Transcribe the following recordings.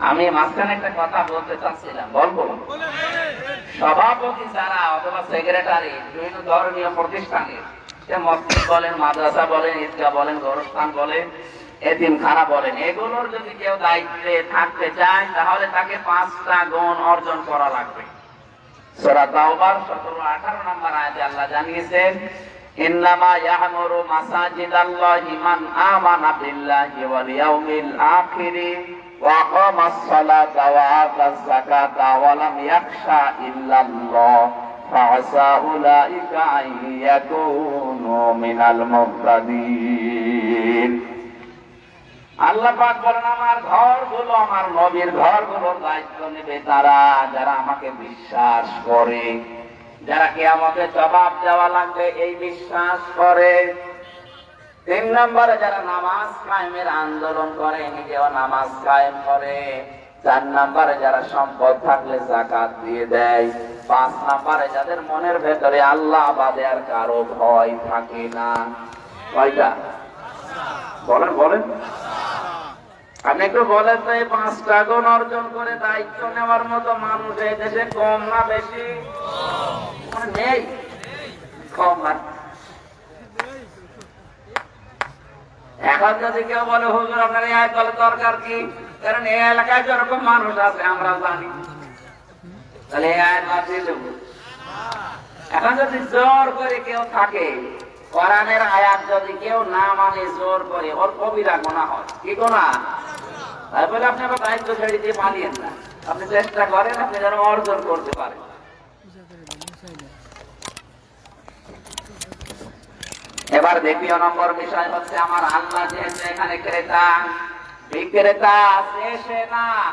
আমি মাঝখানে একটা কথা বলতে চাচ্ছিলাম। বলব? সভাপতি যারা অথবা সেক্রেটারি বিভিন্ন ধর্মীয় প্রতিষ্ঠানের মসজিদ বলেন, মাদ্রাসা বলেন, ঈদগাহ বলেন, গরস্থান বলেন, এতিমখানা বলেন, এগুলোর যদি কেউ দায়িত্বে থাকতে চায়, তাহলে তাকে পাঁচটা গুণ অর্জন করা লাগবে। 17 18 নম্বর আয়াতে আল্লাহ জানিয়েছেন আমার দায়িত্ব নেবে তারা, যারা আমাকে বিশ্বাস করে। যারা কে আমাকে জবাব দেওয়া লাগবে, এই বিশ্বাস করে। তিন নম্বরে যারা নামাজ কায়েমের আন্দোলন করে, নিজেও নামাজ কায়েম করে। চার নম্বরে যারা সম্পদ থাকলে জাকাত দিয়ে দেয়। পাঁচ নম্বরে যাদের মনের ভেতরে আল্লাহ বাদে আর কারও ভয় থাকে না। কয়টা? বলেন বলেন। আপনি একটু বলেন তো, এই পাঁচটা গুণ অর্জন করে দায়িত্ব নেওয়ার মতো মানুষ এই দেশে কম না বেশি? নেই। কম না। এখন যদি কেউ বলে, হুজুর, আপনার এই আয়তলে দরকার কি? কারণ এই এলাকায় যেরকম মানুষ আছে, আমরা জানি। তাহলে দিয়ে এখন যদি জোর করে কেউ থাকে, কোরআনের আয়াত যদি কেউ না মানে জোর করে ওর কবিরা গোনা হয়। কি গোনা? বলে আপনি আবার দায়িত্ব ছেড়ে দিয়ে পালিয়েন না। আপনি চেষ্টা করেন, আপনি যেন অর্জন করতে পারেন। এবার দ্বিতীয় নম্বর বিষয় হচ্ছে আমার আল্লাহ এখানে ক্রেতা, বিক্রেতা শেষে না।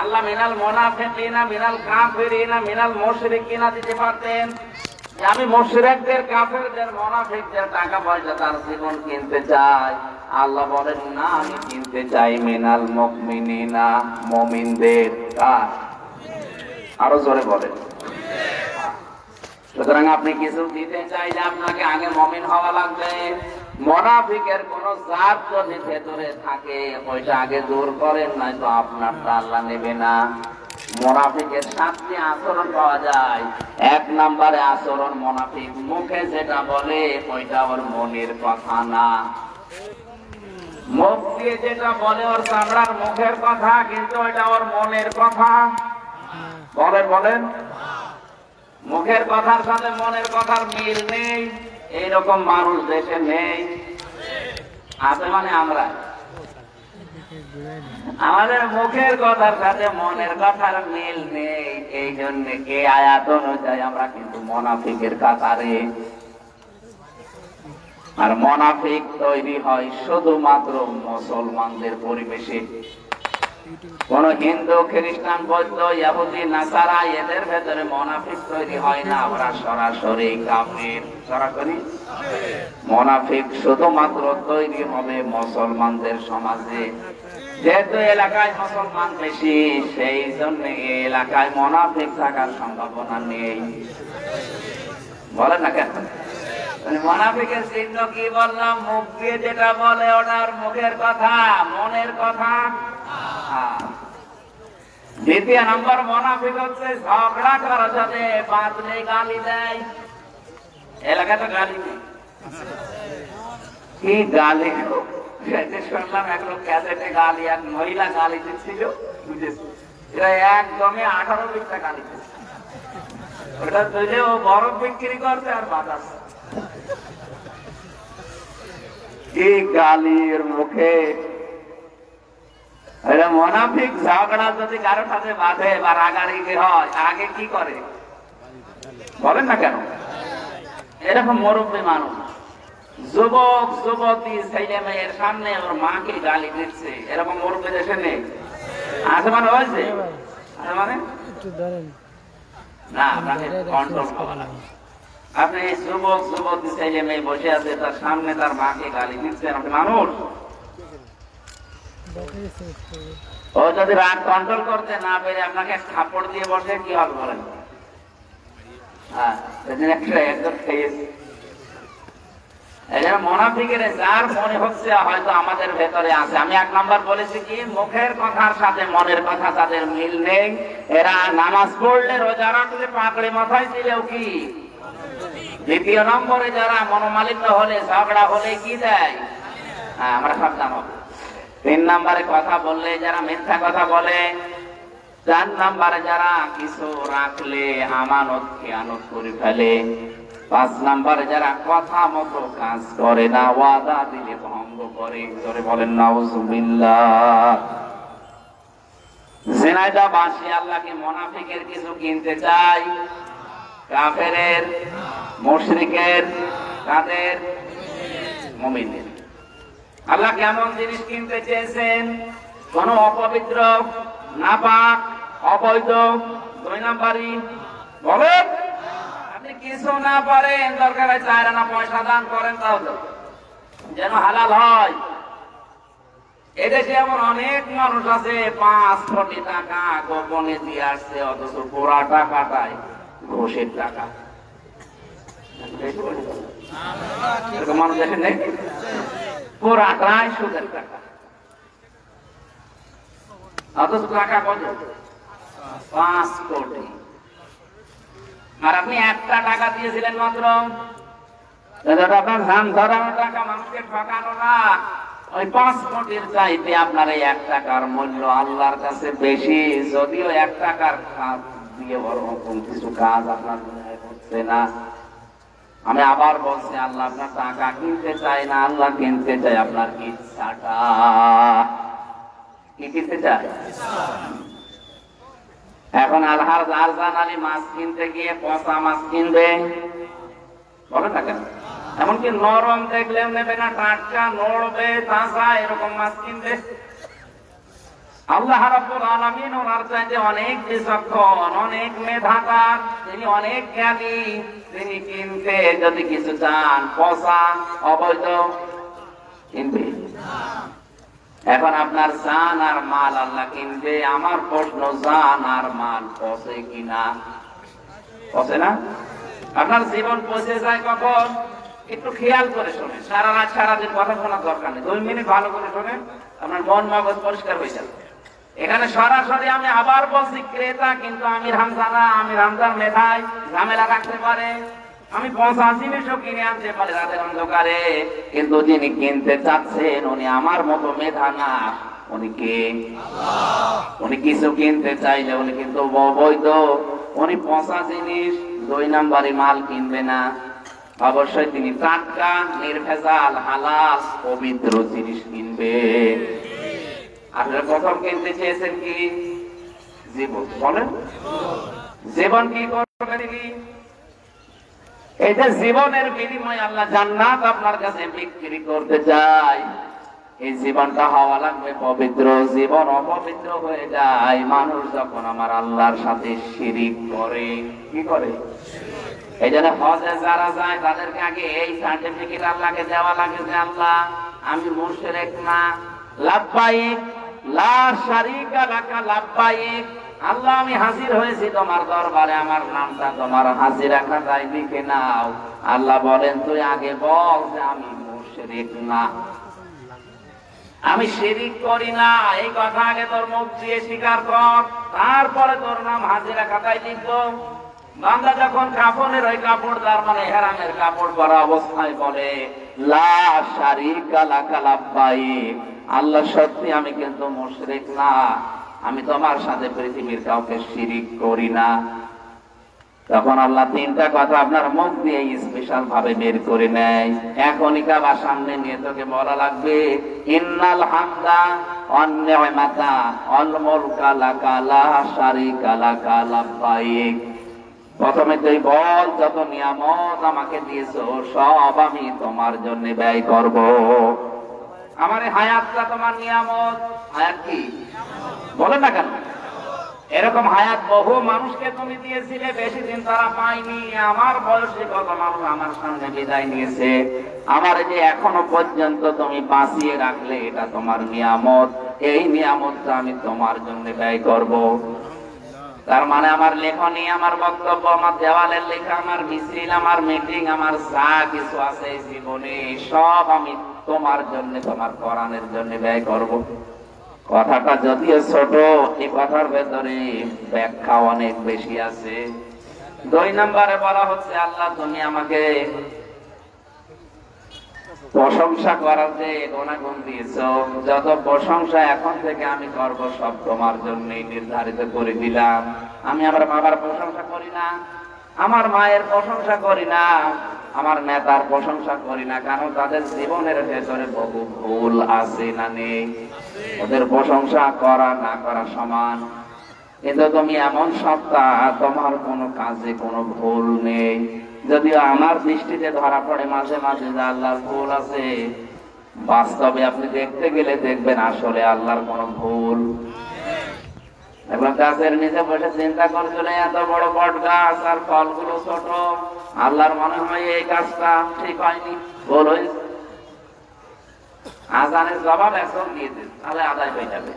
আল্লাহ আমি মুনাফিকদের টাকা পয়সা তার জীবন কিনতে চাই। আল্লাহ বলেন, না, আমি কিনতে চাই মিনাল মুমিনিনা, মুমিনদের আরও জোরে বলেন। সুতরাং আপনি কিছু দিতে চাইলে আপনাকে আগে মমিন হওয়া লাগবে। মনাফিকের কোন জাত যদি ভেতরে থাকে, ওইটা আগে দূর করেন, নয়তো আপনারটা আল্লাহ নেবে না। মোনাফিকের আচরণ পাওয়া যায়। এক নম্বরে আচরণ মোনাফিক মুখে যেটা বলে, ওইটা ওর মনের কথা না। মুখ দিয়ে যেটা বলে ওর চামড়ার মুখের কথা, কিন্তু ওইটা ওর মনের কথা। বলেন বলেন। মুখের কথার সাথে মনের কথার মিল নেই। এইরকম মানুষ দেশে নেই। আছে মানে আমরা। আমাদের মুখের কথার সাথে মনের কথার মিল নেই। এই জন্য এই আয়াত অনুযায়ী আমরা কিন্তু মনাফিকের কাতারে। আর মনাফিক তৈরি হয় শুধুমাত্র মুসলমানদের পরিবেশে। কোন হিন্দু, খ্রিস্টান, বৌদ্ধ নাসারা এদের ভেতরে মনাফিক তৈরি হয় না। আমরা সরাসরি কাফির। সরাসরি শুধুমাত্র তৈরি হবে মুসলমানদের সমাজে। যেহেতু এলাকায় মুসলমান বেশি, সেই জন্য এলাকায় মনাফিক থাকার সম্ভাবনা নেই। বলেন না কেন? মনাফিকের চিহ্ন কি বললাম? মুখ দিয়ে যেটা বলে ওনার মুখের কথা, মনের কথা। দ্বিতীয় নম্বর মনাফিক হচ্ছে ঝগড়া করার সাথে বাঁধলে গালি দেয়। এলাকাতে গালি নেই। কি গালি? শুনলাম এক লোক ক্যাসেটে গালি, এক মহিলা গালি দিচ্ছিল বুঝেছি এরা একদমই আঠারো বিশটা গালি দিচ্ছে। ওটা তুলে ও বরফ বিক্রি করছে আর বাজাচ্ছে কি গালির মুখে? মোনাফিক ঝগড়া যদি কারও সাথে বাঁধে বা রাগারাগি হয় আগে কি করে? বলেন না কেন? এরকম মুরব্বী মানুষ। যুবক যুবতী ছেলে মেয়ের সামনে ওর মাকে গালি দিচ্ছে। এরকম ওর দেশে নেই। আছে মানে হয়েছে? মানে? না আপনাকে কন্ট্রোল করা লাগবে। আপনি এই যুবক, যুবতী ছেলে মেয়ে বসে আছে, তার সামনে তার মাকে গালি দিচ্ছেন। আপনি মানুষ। ও যদি রাগ কন্ট্রোল করতে না পেরে আপনাকে দিয়ে বসে, কি হবে বলেন? হ্যাঁ যার মনে হচ্ছে, হয়তো আমাদের ভেতরে আছে। আমি এক নাম্বার বলেছি কি, মুখের কথার সাথে মনের কথা তাদের মিল নেই। এরা নামাজ পড়লে রোজা রাখলে পাকড়ে মাথায় দিলেও কি? দ্বিতীয় নম্বরে যারা মনোমালিন্য হলে, ঝগড়া হলে কি দেয়? হ্যাঁ আমরা সাবধান হব। তিন নম্বরে কথা বললে, যারা মিথ্যা কথা বলে, চার নম্বরে যারা কিছু রাখলে আমানত খেয়ানত করে ফেলে। পাঁচ নম্বরে যারা কথা মতো কাজ করে না, ওয়াদা দিলে ভঙ্গ করে। ধরে বলেন, নাউজুবিল্লাহ। জেনাইদা বাসী আল্লাহকে মোনাফিকের কিছু কিনতে চাই কাফেরের মুশরিকের কাদের মুমিনের আল্লাহ কেমন জিনিস কিনতে চেয়েছেন? কোন অপবিত্র, নাপাক, অবৈধ, দুই নাম্বারই। বলেন আপনি কিছু না পারেন, দরকার হয় চার আনা পয়সা দান করেন তাও তো যেন হালাল হয়। এদেশে এমন অনেক মানুষ আছে, পাঁচ কোটি টাকা গোপনে দিয়ে আসছে, অথচ পুরা টাকাটাই ঘুষের টাকা আর আপনি একটা টাকা দিয়েছিলেন মাত্র? আপনার ধান ধরানো টাকা মানুষকে ঠকানো না। ওই পাঁচ কোটির চাইতে আপনার এই এক টাকার মূল্য আল্লাহর কাছে বেশি। যদিও এক টাকার খাত দিয়ে বড় রকম কিছু কাজ আপনার হচ্ছে না? আমি আবার বলছি, আল্লাহ আপনার টাকা কিনতে চাই না, আল্লাহ কিনতে চাই আপনার ইচ্ছাটা। কি কিনতে চাই এখন আলহার আরজান আলী মাছ কিনতে গিয়ে পচা মাছ কিনবে? বলে না। এমনকি নরম দেখলেও নেবে না, টাটকা নড়বে, তাজা এরকম মাছ কিনবে। আল্লাহ রাব্বুল আলামিন ওনার চাইতে অনেক বিচক্ষণ, অনেক তিনি অনেক জ্ঞানী। তিনি কিনতে যদি কিছু চান অবৈধ, কিনবে। এখন আপনার জান আর মাল আল্লাহ কিনবে। আমার প্রশ্ন জান আর মাল পচে কিনা? পচে না? আপনার জীবন পচে যায় কখন? একটু খেয়াল করে শোনেন। সারা রাত সারাদিন কথা শোনার দরকার নেই। দুই মিনিট ভালো করে শোনেন, আপনার মন মগজ পরিষ্কার হয়ে যাবে। এখানে সরাসরি আমি আবার বলছি ক্রেতা, কিন্তু আমির হামজা না, আমির হামজার মেধায় ঝামেলা রাখতে পারে। আমি পঁচা জিনিসও কিনে আনতে পারি রাতের অন্ধকারে, কিন্তু যিনি কিনতে চাচ্ছেন, উনি আমার মতো মেধা না। উনি কে? উনি কিছু কিনতে চাইলে উনি কিন্তু অবৈধ। উনি পচা জিনিস, দুই নাম্বারি মাল কিনবে না। অবশ্যই তিনি টাটকা, নির্ভেজাল, হালাল, পবিত্র জিনিস কিনবে। আপনারা প্রথম কিনতে চেয়েছেন কি? জীবন। বলেন। জীবন কি করবে তিনি এই যে জীবনের বিনিময়ে আল্লাহ জান্নাত আপনার কাছে বিক্রি করতে চাই এই জীবনটা হওয়া লাগবে, পবিত্র জীবন অপবিত্র হয়ে যায়। মানুষ যখন আমার আল্লাহর সাথে শিরিক করে, কি করে? এই জন্য হজে যারা যায়, তাদেরকে আগে এই সার্টিফিকেট আল্লাহকে দেওয়া লাগে যে, আল্লাহ, আমি মুশরিক না, লাভবাহিক। আল্লাহ, আমি হাজির হয়েছি তোমার দরবারে, আমার নামটা তোমার হাজির রাখা তাই লিখে নাও আল্লাহ বলেন, তুই আগে বল যে আমি মুশরিক না। আমি শিরিক করি না। এই কথা আগে তোর মুখ দিয়ে স্বীকার কর, তারপরে তোর নাম হাজিরা খাতায় লিখব। বাংলা যখন কাপড়ের ওই কাপড়, তার মানে হেরামের কাপড় পরা অবস্থায় বলে, লা শারিকা লাকা লাব্বাইক। আল্লাহ সত্যি আমি কিন্তু মুশরিক না। আমি তোমার সাথে পৃথিবীর কাউকে শিরিক করি না। তখন আল্লাহ তিনটা কথা আপনার মুখ দিয়ে স্পেশাল ভাবে বের করে নেয়। এখনই সামনে নিয়ে তোকে বলা লাগবে, ইন্নাল হামদা অন্যমাতা অল মুলকা লাকা লা শারিকা লাকা লাব্বাইক। প্রথমে তুই বল যত নিয়ামত আমাকে দিয়েছ, সব আমি তোমার জন্য ব্যয় করব। আমার হায়াতটা তোমার নিয়ামত। হায়াত কি? বলে না কেন? এরকম হায়াত বহু মানুষকে তুমি দিয়েছিলে, বেশি দিন তারা পায়নি। আমার বয়সে কত মানুষ আমার সঙ্গে বিদায় নিয়েছে। আমার যে এখনও পর্যন্ত তুমি বাঁচিয়ে রাখলে, এটা তোমার নিয়ামত। এই নিয়ামতটা আমি তোমার জন্য ব্যয় করব। তার মানে আমার লেখনী, আমার বক্তব্য, আমার দেওয়ালের লেখা, আমার মিছিল, আমার মিটিং আমার যা কিছু আছে জীবনে সব আমি তোমার জন্য, তোমার কোরআনের জন্য ব্যয় করব। কথাটা যদিও ছোট, এই কথার ভেতরে ব্যাখ্যা অনেক বেশি আছে। দুই নম্বরে বলা হচ্ছে, আল্লাহ তুমি আমাকে প্রশংসা করার যে গুণাগুণ দিয়েছ, যত প্রশংসা এখন থেকে আমি করব, সব তোমার জন্য নির্ধারিত করে দিলাম। আমি আমার বাবার প্রশংসা করি না, আমার মায়ের প্রশংসা করি না আমার নেতার প্রশংসা করি না কারণ তাদের জীবনের ভেতরে বহু ভুল আছে না নেই। ওদের প্রশংসা করা না করা সমান। কিন্তু তুমি এমন সত্তা, তোমার কোনো কাজে কোনো ভুল নেই। যদিও আমার দৃষ্টিতে ধরা পড়ে মাঝে মাঝে যে আল্লাহর ভুল আছে, বাস্তবে আপনি দেখতে গেলে দেখবেন আসলে আল্লাহর কোনো ভুল। গাছের নিচে বসে চিন্তা করছিল এত বড় বট গাছ আর ফলগুলো ছোট। আল্লাহর মনে হয় এই গাছটা ঠিক হয়নি। ভুল হয়েছে আজানের জবাব তাহলে আদায় হয়ে যাবে।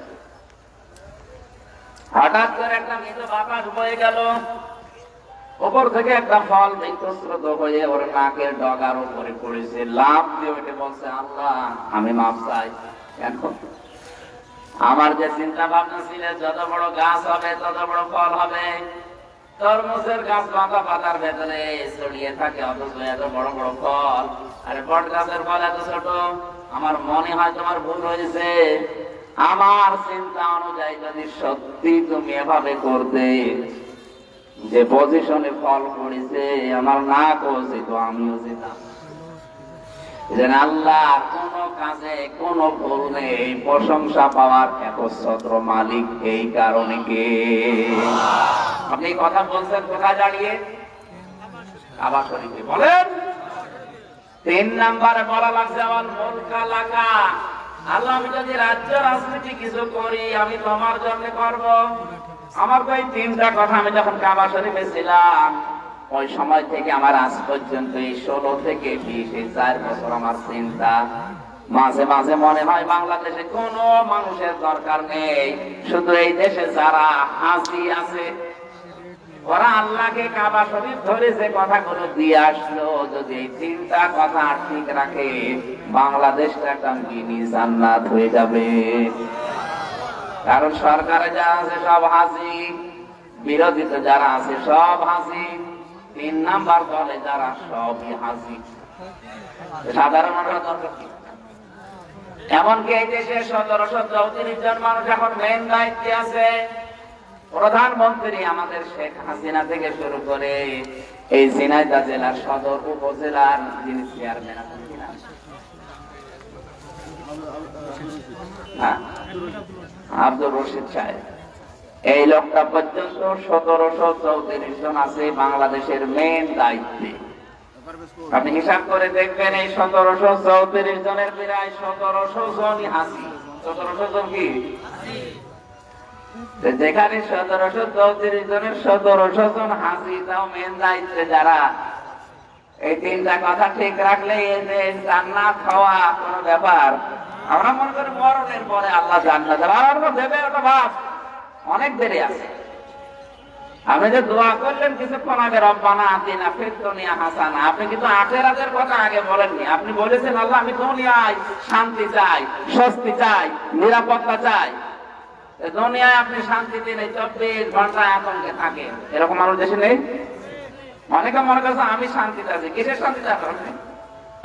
হঠাৎ করে একটা মৃত বাতাস বয়ে গেল। ওপর থেকে একটা ফল বিদ্যস্রোত হয়ে ওর নাকের ডগার উপরে পড়েছে। লাভ দিয়ে বলছে, আল্লাহ, আমি মাপ চাই। এখন আমার যে চিন্তা ভাবনা ছিল, যত বড় গাছ হবে, তত বড় ফল হবে, তরমুজের গাছ লতা পাতার ভেতরে ছড়িয়ে থাকে, অথচ এত বড় বড় ফল। আরে বট গাছের ফল এত ছোট, আমার মনে হয় তোমার ভুল হয়েছে। আমার চিন্তা অনুযায়ী যদি সত্যি তুমি এভাবে করতে, যে পজিশনে ফল পড়েছে, আমার না করছে তো আমিও যেতাম। যেন আল্লাহ কোন কাজে কোন ভুল নেই প্রশংসা পাওয়ার মালিক এই কারণে কে? আপনি কথা বলছেন কোথায় দাঁড়িয়ে? আবার শরীফে। বলেন। তিন নাম্বারে বলা লাগছে, আমার মুলকা লাগা আল্লাহ, আমি যদি রাজ্য রাজনীতি কিছু করি, আমি তোমার জন্য করব। আমার তো এই তিনটা কথা, আমি যখন কাবা শরীফে ছিলাম ওই সময় থেকে আমার আজ পর্যন্ত এই ষোলো থেকে বিশ, এই চার বছর আমার চিন্তা। মাঝে মাঝে মনে হয় বাংলাদেশে কোনো মানুষের দরকার নেই। শুধু এই দেশে যারা হাসি আছে, ওরা আল্লাহকে কাবা শরীফ ধরে যে কথাগুলো দিয়ে আসলো, যদি এই তিনটা কথা ঠিক রাখে, বাংলাদেশটা একটা মিনি জান্নাত হয়ে যাবে। কারণ সরকারে যারা আছে সব হাসি বিরোধীতে যারা আছে সব হাসি তিন নাম্বার দলে যারা সবই হাসি সাধারণ মানুষের? এমনকি এই দেশে সতেরোশো চৌত্রিশ জন মানুষ এখন মেন দায়িত্বে আছে প্রধানমন্ত্রী আমাদের শেখ হাসিনা থেকে শুরু করে এই ঝিনাইদা জেলার সদর উপজেলার যিনি চেয়ারম্যান? আব্দুর রশিদ সাহেব এই লোকটা পর্যন্ত সতেরোশো চৌত্রিশ জন আছে বাংলাদেশের মেন দায়িত্বে। আপনি হিসাব করে দেখবেন এই সতেরোশো চৌত্রিশ জনের প্রায় সতেরোশো জনই হাসি। সতেরোশো জন কি? যেখানে সতেরোশো চৌত্রিশ জনের সতেরোশো জন হাসি, তাও মেন দায়িত্বে যারা, এই তিনটা কথা ঠিক রাখলে জান্নাত খাওয়া কোনো ব্যাপার, আমরা মনে করি মরণের পরে আল্লাহ জান্নাত আর দেবে ওটা ভাব অনেক দেরি আছে। আপনি যে দোয়া করলেন কিছুক্ষণ আগে রব্বানা আতিনা ফিদ দুনিয়া হাসানা। আপনি কিন্তু আখেরাতের কথা আগে বলেননি। আপনি বলেছেন, আল্লাহ, আমি দুনিয়ায় শান্তি চাই, স্বস্তি চাই, নিরাপত্তা চাই। দুনিয়ায় আপনি শান্তি দিন এই চব্বিশ ঘন্টায় আতঙ্কে থাকেন। এরকম মানুষ দেশে নেই? অনেকে মনে করছে, আমি শান্তিতে আছি। কিসের শান্তিতে আছেন আপনি?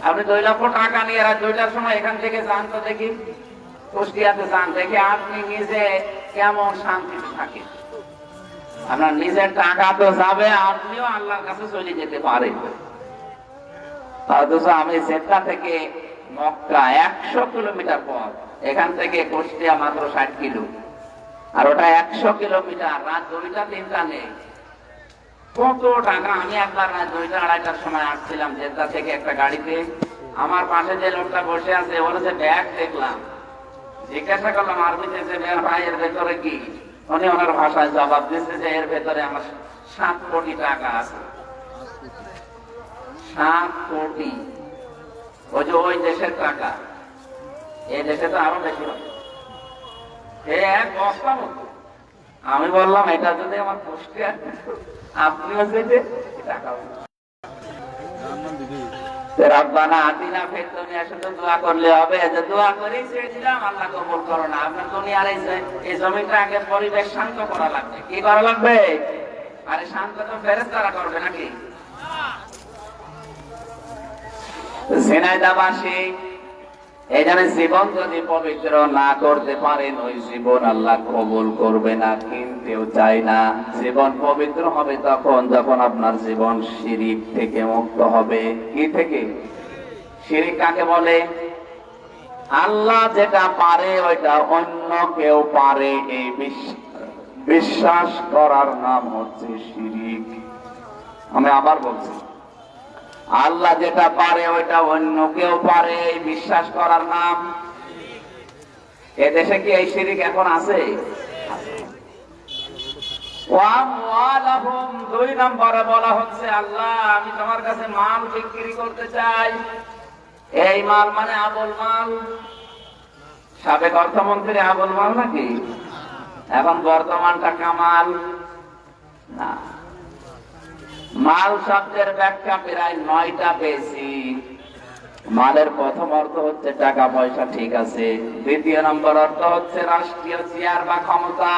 আপনি দুই লক্ষ টাকা নিয়ে রাত দুইটার সময় এখান থেকে যান তো দেখি। কুষ্টিয়াতে যান দেখে। আপনি নিজে কেমন শান্তিতে থাকেন আপনার নিজের টাকা তো যাবে, আপনিও আল্লাহর কাছে চলে যেতে আমি থেকে মক্কা একশো কিলোমিটার পর এখান থেকে কুষ্টিয়া মাত্র ষাট কিলো। আর ওটা একশো কিলোমিটার, রাত দুইটা, তিনটা নেই। কত টাকা? আমি একবার না দুইটা, আড়াইটার সময় আসছিলাম জেদ্দা থেকে একটা গাড়িতে। আমার পাশে যে লোকটা বসে আছে বলেছে ব্যাগ দেখলাম। জিজ্ঞাসা করলাম আরবিতে যে মেয়ের ভাই এর ভেতরে কি? উনি ওনার ভাষায় জবাব দিচ্ছে যে এর ভেতরে আমার সাত কোটি টাকা আছে। সাত কোটি। ওই যে ওই দেশের টাকা। এই দেশে তো আরও বেশি এক বস্তা মতো। আমি বললাম, এটা যদি আমার পুষ্টি আপনিও যেতে টাকা রব্বানা আতিনা ফিদ দুনিয়া শুধু দোয়া করলে হবে। যে দোয়া করি চেয়েছিলাম আল্লাহ কবুল করো না। আপনার দুনিয়ার এই জমিটা আগে পরিবেশ শান্ত করা লাগবে। কি করা লাগবে? আরে শান্ত তো ফেরেশতারা করবে নাকি? ঝিনাইদাবাসী এখানে জীবন যদি পবিত্র না করতে পারেন, ওই জীবন আল্লাহ কবুল করবে না, কিনতেও চাই না। জীবন পবিত্র হবে তখন, যখন আপনার জীবন শিরিক থেকে মুক্ত হবে। কি থেকে? শিরিক কাকে বলে? আল্লাহ যেটা পারে, ওইটা অন্য কেউ পারে। এই বিশ- বিশ্বাস করার নাম হচ্ছে শিরিক। আমি আবার বলছি আল্লাহ যেটা পারে ওইটা অন্য কেউ পারে, এই বিশ্বাস করার নাম। এদেশে কি এই শিরিক এখন আছে? দুই নম্বরে বলা হচ্ছে, আল্লাহ, আমি তোমার কাছে মাল বিক্রি করতে চাই। এই মাল মানে আবল মাল। সাবেক অর্থমন্ত্রী আবল মাল নাকি? এখন বর্তমানটা কামাল। না। মাল শব্দের ব্যাখ্যা প্রায় নয়টা পেয়েছি। মালের প্রথম অর্থ হচ্ছে টাকা, পয়সা, ঠিক আছে। দ্বিতীয় নম্বর অর্থ হচ্ছে রাষ্ট্রীয় চেয়ার বা ক্ষমতা।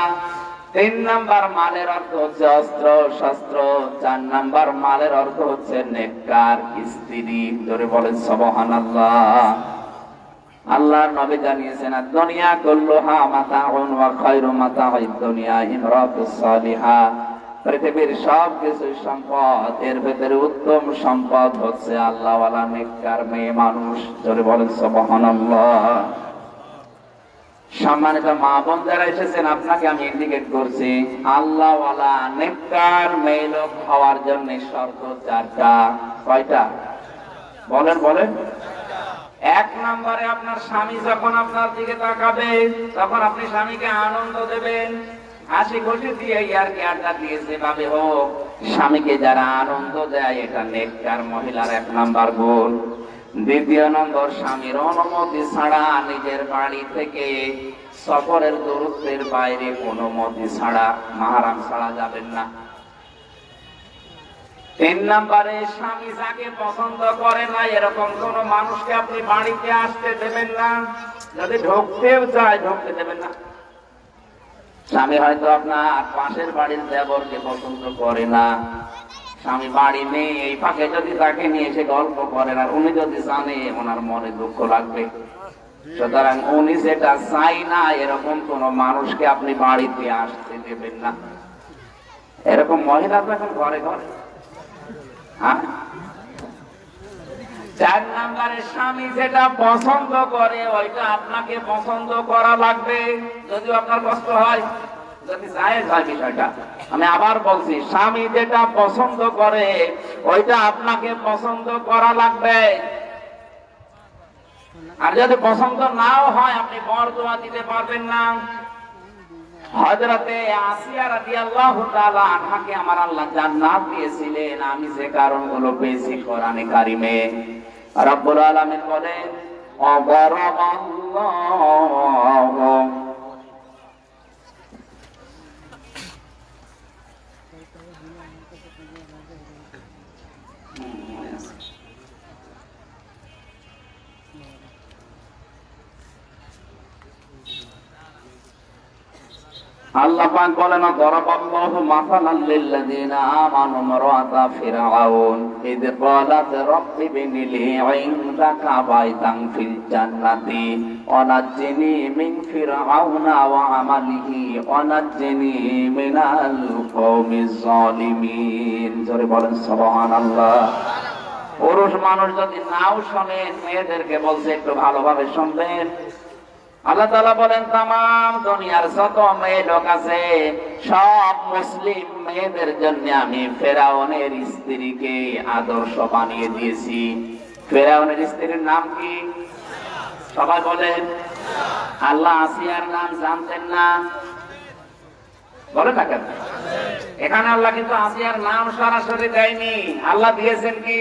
তিন নাম্বার মালের অর্থ হচ্ছে অস্ত্র, শস্ত্র। চার নাম্বার মালের অর্থ হচ্ছে নেককার, স্ত্রী। ধরে বলেন সবহান আল্লাহর নবী জানিয়েছেন দুনিয়া কুল্লুহা মাতাউন ওয়া খায়রু মাতাউদ দুনিয়া ইমরাতুস সালিহা। পৃথিবীর সব কিছু সম্পদ, এর ভেতরে উত্তম সম্পদ হচ্ছে আল্লাহ নেককার মেয়ে মানুষ। জোরে বলেন, সুবহানাল্লাহ। সম্মানিত মা বোন যারা এসেছেন, আপনাকে আমি ইন্ডিকেট করছি আল্লাহ নেককার মেয়ে লোক হওয়ার জন্য শর্ত চারটা। কয়টা? বলেন বলেন। এক নম্বরে আপনার স্বামী যখন আপনার দিকে তাকাবে, তখন আপনি স্বামীকে আনন্দ দেবেন। হাসি খুশি দিয়ে ইয়ার কি আড্ডা দিয়েছে ভাবে হোক, স্বামীকে যারা আনন্দ দেয়, এটা নেককার মহিলার এক নাম্বার গুণ। দ্বিতীয় নম্বর, স্বামীর অনুমতি ছাড়া নিজের বাড়ি থেকে সফরের দূরত্বের বাইরে কোনো মতি ছাড়া মাহারাম ছাড়া যাবেন না। তিন নম্বরে, স্বামী যাকে পছন্দ করে না, এরকম কোন মানুষকে আপনি বাড়িতে আসতে দেবেন না। যদি ঢুকতেও চায়, ঢুকতে দেবেন না। স্বামী হয়তো আপনার পাশের বাড়ির দেবরকে পছন্দ করে না। স্বামী বাড়ি নেই, এই ফাঁকে যদি তাকে নিয়ে এসে গল্প করেন আর উনি যদি জানে ওনার মনে দুঃখ লাগবে। সুতরাং উনি যেটা চাই না, এরকম কোন মানুষকে আপনি বাড়িতে আসতে দেবেন না। এরকম মহিলা তো এখন ঘরে ঘরে। হ্যাঁ? চার নম্বরে স্বামী যেটা পছন্দ করে, ওইটা আপনাকে পছন্দ করা লাগবে। যদিও আপনার কষ্ট হয়, যদি আমি আবার বলছি, স্বামী যেটা পছন্দ করে, ওইটা আপনাকে পছন্দ করা লাগবে। আর যদি পছন্দ নাও হয়, আপনি বর দোয়া দিতে পারবেন না। হযরতে আসিয়া রাদিয়াল্লাহু তাআলা আনহাকে আমার আল্লাহ জান্নাত দিয়েছিলেন। আমি যে কারণগুলো পেয়েছি কোরআনে কারিমে। আল্লাহ পাক বলেন দরাবাল্লাহু মাসালাল লিল্লাযিনা আমানু মারাতা ফিরআউন ইদ ক্বালাত রাব্বি বিনিলি ইনদাকা বাইতান ফিল জান্নাতি ওয়ানাজ্জিনি মিন ফিরআউনা ওয়া আমালিহি ওয়ানাজ্জিনি মিনাল কওমিজ জালিমিন জোরে বলেন, সুবহানাল্লাহ। পুরুষ মানুষ যদি নাও শোনেন মেয়েদেরকে বলছে, একটু ভালোভাবে শুনবেন আল্লাহ তালা বলেন তাম দুনিয়ার যত মেয়ে লোক আছে, সব মুসলিম মেয়েদের জন্য আমি ফেরাউনের স্ত্রীকে আদর্শ বানিয়ে দিয়েছি। ফেরাউনের স্ত্রীর নাম কি? সবাই বলেন, আল্লাহ আসিয়ার নাম জানতেন না। বলে থাকেন। এখানে আল্লাহ কিন্তু আসিয়ার নাম সরাসরি দেয়নি। আল্লাহ দিয়েছেন কি?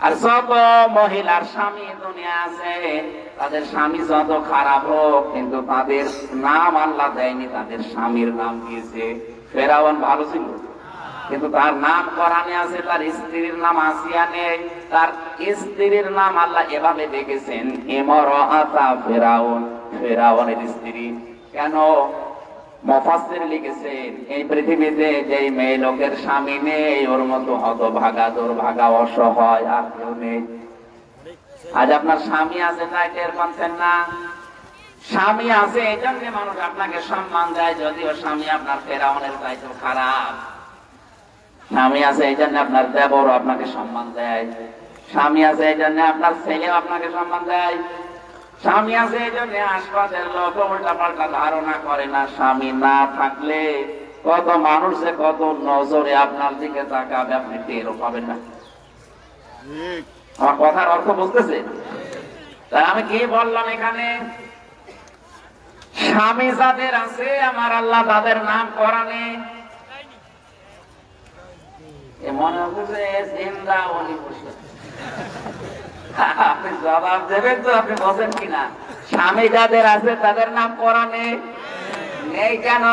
আর যত মহিলার স্বামী দুনিয়া আছে, তাদের স্বামী যত খারাপ হোক, কিন্তু তাদের নাম আল্লাহ দেয়নি, তাদের স্বামীর নাম দিয়েছে। ফেরাওয়ান ভালো ছিল। কিন্তু তার নাম কোরআনে আছে, তার স্ত্রীর নাম আসিয়া নেই। তার স্ত্রীর নাম আল্লাহ এভাবে দেখেছেন ইমরাতা ফেরাউন। ফেরাউনের স্ত্রী, কেন? মফাসির লিখেছেন এই পৃথিবীতে যে মেয়ে লোকের স্বামী নেই, ওর মতো হত ভাগা দুর্ভাগা, অসহায় আর কেউ নেই। আজ আপনার স্বামী আছে তাই টের পাচ্ছেন না? স্বামী আছে, এই জন্য মানুষ আপনাকে সম্মান দেয়, যদিও স্বামী আপনার ফেরাউনের চাইতে খারাপ। স্বামী আছে, এই জন্য আপনার দেবর আপনাকে সম্মান দেয়। স্বামী আছে, এই জন্য আপনার ছেলেও আপনাকে সম্মান দেয়। স্বামী আছে এই জন্য আশপাশের লোক উল্টা পাল্টা ধারণা করে না স্বামী না থাকলে কত মানুষ কত নজরে আপনার দিকে তাকাবে আপনি টেরও পাবেন না। আমার কথার অর্থ বুঝতেছে? তাই আমি কি বললাম এখানে? স্বামী যাদের আছে আমার আল্লাহ তাদের নাম করানে মনে হচ্ছে জিন্দা বসে। আপনি জবাব দেবেন তো, আপনি বসেন কিনা? স্বামী যাদের আছে, তাদের নাম কোরআনে নেই? কেন?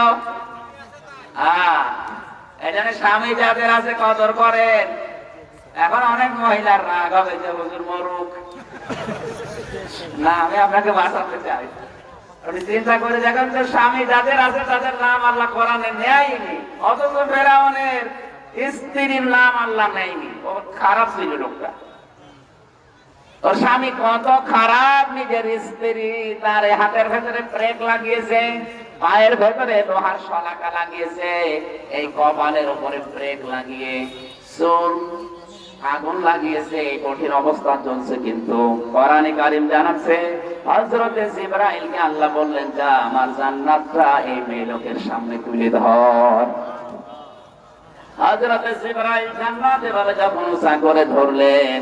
এখানে স্বামী যাদের আছে, কদর করেন। এখন অনেক মহিলার রাগ হবে যে হুজুর মরুক। না, আমি আপনাকে বাঁচাতে চাই। আপনি চিন্তা করে দেখেন যে স্বামী যাদের আছে, তাদের নাম আল্লাহ কোরআনে নেয়নি। অথচ ফেরাউনের স্ত্রীর নাম আল্লাহ নেয়নি। ও খারাপ ছিল লোকটা। তোর স্বামী কত খারাপ নিজের স্ত্রী, তার হাতের ভেতরে ব্রেক লাগিয়েছে, পায়ের ভেতরে লোহার শলাকা লাগিয়েছে, এই কপালের উপরে ব্রেক লাগিয়ে, চুল, আগুন লাগিয়েছে, এই কঠিন অবস্থা চলছে কিন্তু। আল্লাহ বললেন, যা আমার সামনে তুলে ধর। জিবরাইল করে ধরলেন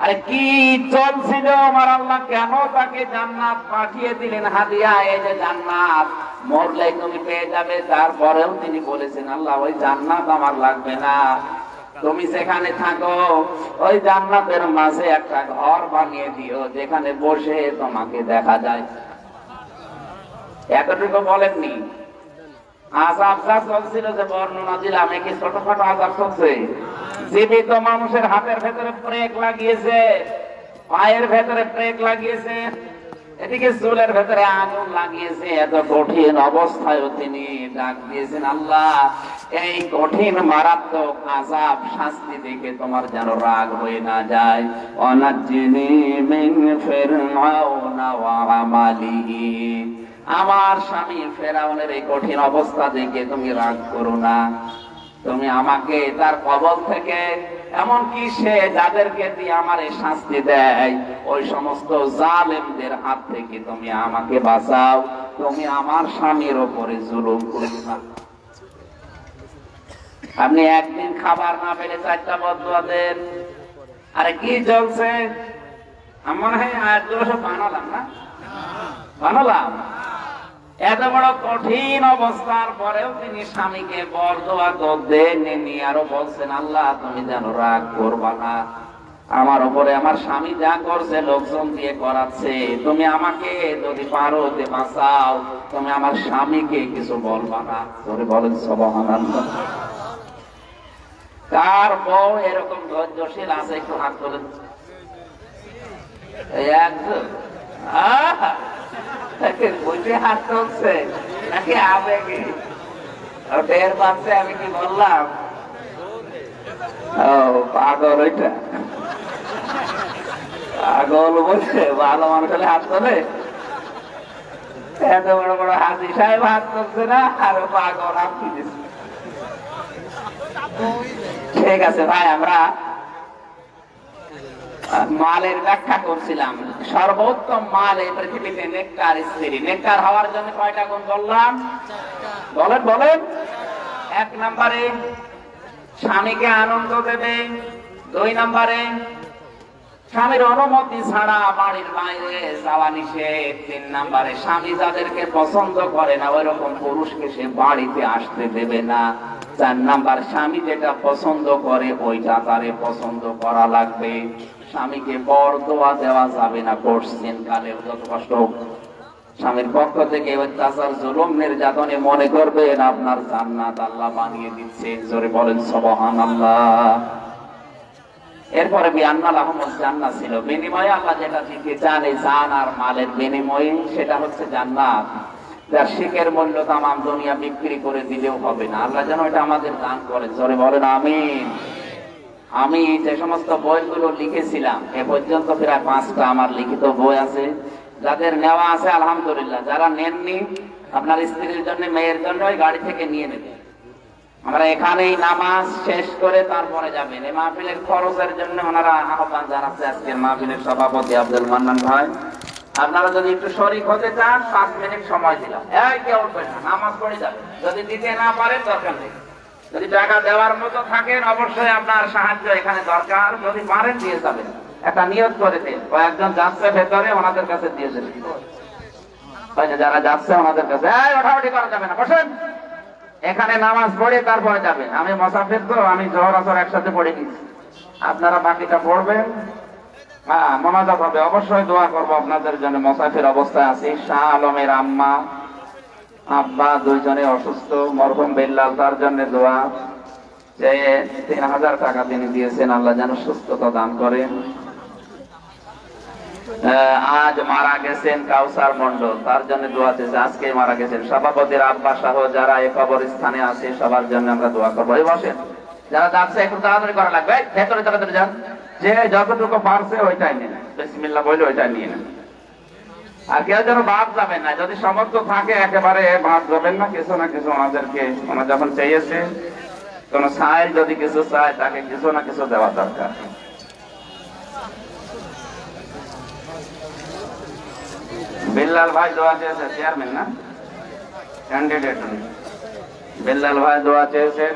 আরে কি চলছিল আমার আল্লাহ? কেন তাকে জান্নাত পাঠিয়ে দিলেন? হাদিয়া, এই যে জান্নাত। মরলে তুমি পেয়ে যাবে, তারপরেও তিনি বলেছেন, আল্লাহ, ওই জান্নাত আমার লাগবে না। তুমি যেখানে থাকো, ওই জান্নাতের মাঝে একটা ঘর বানিয়ে দিও, যেখানে বসে তোমাকে দেখা যায়। এতটুকু বলেননি। আজ যা চলছিল যে বর্ণনা দিলাম কি ছোটখাটো আজাব চলছে? জীবিত মানুষের হাতের ভেতরে ব্রেক লাগিয়েছে, পায়ের ভেতরে ব্রেক লাগিয়েছে, এদিকে চুলের ভেতরে আগুন লাগিয়েছে। এত কঠিন অবস্থায় তিনি ডাক দিয়েছেন, আল্লাহ, এই কঠিন মারাত্মক আজাব শাস্তি দেখে তোমার যেন রাগ হয়ে না যায়। অনাজিনি মিন ফিরআউনা ওয়া আমার স্বামী ফেরাউনের এই কঠিন অবস্থা দেখে তুমি রাগ করো না। তুমি আমাকে তার কবল থেকে এমন কি সে যাদেরকে দিয়ে আমার এই শাস্তি দেয়? ওই সমস্ত জালেমদের হাত থেকে তুমি আমাকে বাঁচাও। তুমি আমার স্বামীর ওপরে জুলুম করো না। আপনি একদিন খাবার না পেলে চারটা বদুয়া আরে কি চলছে? আমার হয় বানালাম না? বানালাম? এত বড় কঠিন অবস্থার পরেও তিনি স্বামীকে বর দোয়া করতেন আরও বলছেন আল্লাহ তুমি যেন রাগ করবা না। আমার উপরে আমার স্বামী যা করছে লোকজন দিয়ে করাচ্ছে। তুমি আমাকে যদি পারো হতে বাঁচাও। তুমি আমার স্বামীকে কিছু বলবা না। ধরে বলেন সবহানাল্লাহ। কার বউ এরকম ধৈর্যশীল আছে একটু হাত আহা, বুঝে হাত তুলছে, নাকি আবেগে? আমি কি বললাম? ও, পাগল ওইটা। পাগল ভালো মানুষ হলে হাত তোলে। এত বড় বড় হাসি সাহেব হাত তুলছে না, আর পাগল হাত ঠিক আছে ভাই, আমরা মালের ব্যাখ্যা করছিলাম। সর্বোত্তম মাল এই পৃথিবীতে নেককার স্ত্রী। নেককার হওয়ার জন্য কয়টা গুণ বললাম? বলেন বলেন। এক নম্বরে, স্বামীকে আনন্দ দেবে। দুই নম্বরে, স্বামীর অনুমতি ছাড়া বাড়ির বাইরে যাওয়া নিষেধ। তিন নম্বরে, স্বামী যাদেরকে পছন্দ করে না ওই রকম পুরুষকে সে বাড়িতে আসতে দেবে না। চার নাম্বার, স্বামী যেটা পছন্দ করে, ওইটা তারে পছন্দ করা লাগবে। স্বামীকে বর দোয়া দেওয়া যাবে না কোর্সিন কালে যত কষ্ট স্বামীর পক্ষ থেকে অত্যাচার, জুলুম, নির্যাতনে মনে করবেন, আপনার জান্নাত আল্লাহ বানিয়ে দিচ্ছে জোরে বলেন সবহান আল্লাহ এরপরে বিয়ান্নাল আহমদ ছিল। বিনিময়ে আল্লাহ যেটা দিতে চান, এই জান আর মালের বিনিময়ে সেটা হচ্ছে জান্নাত। যার শিখের মূল্য তামাম দুনিয়া বিক্রি করে দিলেও হবে না। আল্লাহ যেন এটা আমাদের দান করে। জোরে বলেন, আমিন। আমি যে সমস্ত বইগুলো লিখেছিলাম, এ পর্যন্ত প্রায় পাঁচটা আমার লিখিত বই আছে। যাদের নেওয়া আছে, আলহামদুলিল্লাহ। যারা নেননি, আপনার স্ত্রীর জন্য, মেয়ের জন্য ওই গাড়ি থেকে নিয়ে নেবেন আমরা এখানেই নামাজ শেষ করে তারপরে যাবেন এই মাহফিলের খরচের জন্য ওনারা আহ্বান জানাচ্ছে আজকের মাহফিলের সভাপতি আব্দুল মান্নান ভাই। আপনারা যদি একটু শরিক হতে চান পাঁচ মিনিট সময় দিলাম। এই, কেউ নামাজ পড়ে যাবে। যদি দিতে না পারেন, দরকার নেই। যদি টাকা দেওয়ার মতো থাকেন, অবশ্যই আপনার সাহায্য এখানে দরকার। যদি পারেন, দিয়ে যাবেন। একটা নিয়ত করে দিন। কয়েকজন যাচ্ছে ভেতরে, ওনাদের কাছে দিয়ে দেবেন। যারা যাচ্ছে ওনাদের কাছে যাবে এখানে নামাজ পড়ে তারপরে যাবেন। আমি মসাফির তো, আমি জহর আসর একসাথে পড়ে নিচ্ছি আপনারা বাকিটা পড়বেন। হ্যাঁ মোনাজাত হবে। অবশ্যই দোয়া করব আপনাদের জন্য। মসাফির অবস্থায় আছি। শাহ আলমের আম্মা আব্বা দুইজনে অসুস্থ, মরহুম বেল্লাল তার জন্য দোয়া। যে তিন হাজার টাকা তিনি দিয়েছেন, আল্লাহ যেন সুস্থতা দান করেন আজ মারা গেছেন কাউসার মন্ডল তার জন্য দোয়া চেয়েছে। আজকে মারা গেছেন। সভাপতির আব্বা সহ যারা এই কবরস্থানে আছে, সবার জন্য আমরা দোয়া করব। এই বসেন, যারা যাচ্ছে একটু তাড়াতাড়ি করা লাগবে। ভেতরে তাড়াতাড়ি যান। যে যতটুকু পারছে, ওইটাই নেন। বিসমিল্লাহ বলে ওইটাই নিয়ে নেন। আর কেউ যেন বাদ যাবেন না, যদি সমর্থ থাকে একেবারে বাদ যাবেন না, কিছু না কিছু ওনাদেরকে ওনা যখন চেয়েছে, কোন সাইল যদি কিছু চায়, তাকে কিছু না কিছু দেওয়া দরকার। বিল্লাল ভাই দোয়া চেয়েছে চেয়ারম্যান না? ক্যান্ডিডেট বিল্লাল ভাই দোয়া চেয়েছেন